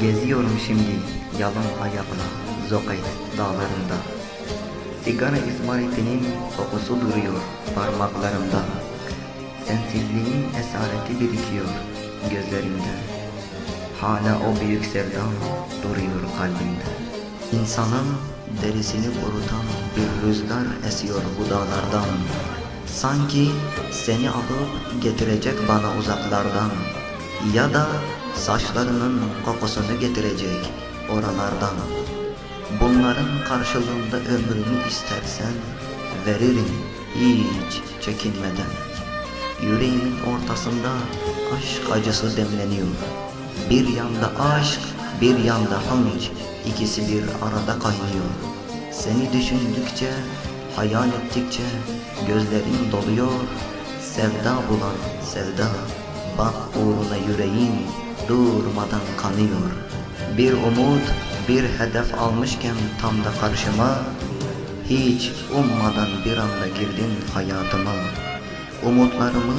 Geziyorum şimdi yalın ayakla Zokayt dağlarında. Sigara izmaritinin kokusu duruyor parmaklarımda. Sensizliğin esareti birikiyor gözlerimde. Hala o büyük sevdam duruyor kalbimde. İnsanın derisini kurutan bir rüzgar esiyor bu dağlardan. Sanki seni alıp getirecek bana uzaklardan Ya da saçlarının kokusunu getirecek oralardan. Bunların karşılığında ömrümü istersen veririm hiç çekinmeden. Yüreğimin ortasında aşk acısı demleniyor. Bir yanda aşk, bir yanda hınç ikisi bir arada kaynıyor. Seni düşündükçe, hayal ettikçe gözlerim doluyor. Sevda bulan sevda, bak uğruna yüreğim durmadan kanıyor. Bir umut, bir hedef almışken tam da karşıma Hiç ummadan bir anda girdin hayatıma. Umutlarımı,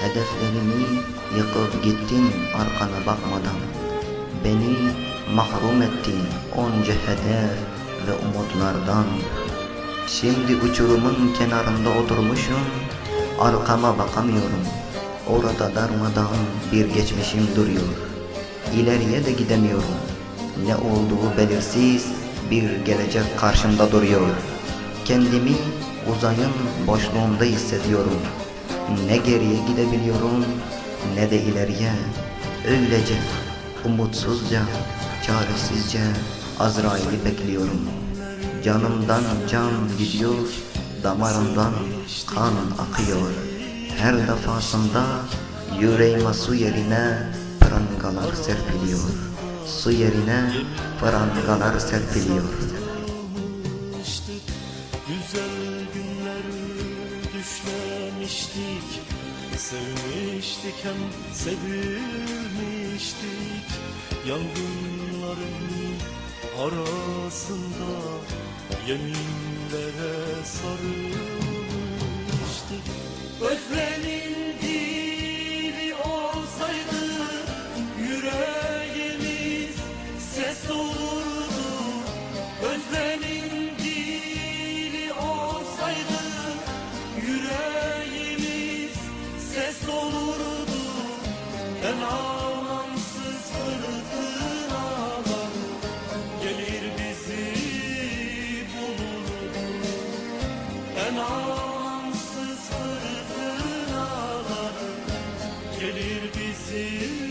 hedeflerimi yıkıp gittin arkana bakmadan. Beni mahrum ettin onca hedef ve umutlardan. Şimdi uçurumun kenarında oturmuşum Arkama bakamıyorum Orada darmadağın bir geçmişim duruyor. İleriye de gidemiyorum. Ne olduğu belirsiz bir gelecek karşımda duruyor. Kendimi uzayın boşluğunda hissediyorum. Ne geriye gidebiliyorum ne de ileriye. Öylece umutsuzca, çaresizce Azrail'i bekliyorum. Canımdan can gidiyor, damarımdan kan akıyor Her defasında yüreğime su yerine prangalar serpiliyor. Su yerine prangalar serpiliyor. Güzel günler düşlemiştik Sevmiştik hem sevilmiştik Yangınların arasında Yeminlere sarılmıştık ses olurdu. Özlemin dili olsaydı yüreğimiz ses olurdu. Ben amansız fırtınalar gelir bizi bulurdu Ben amansız fırtınalar gelir bizi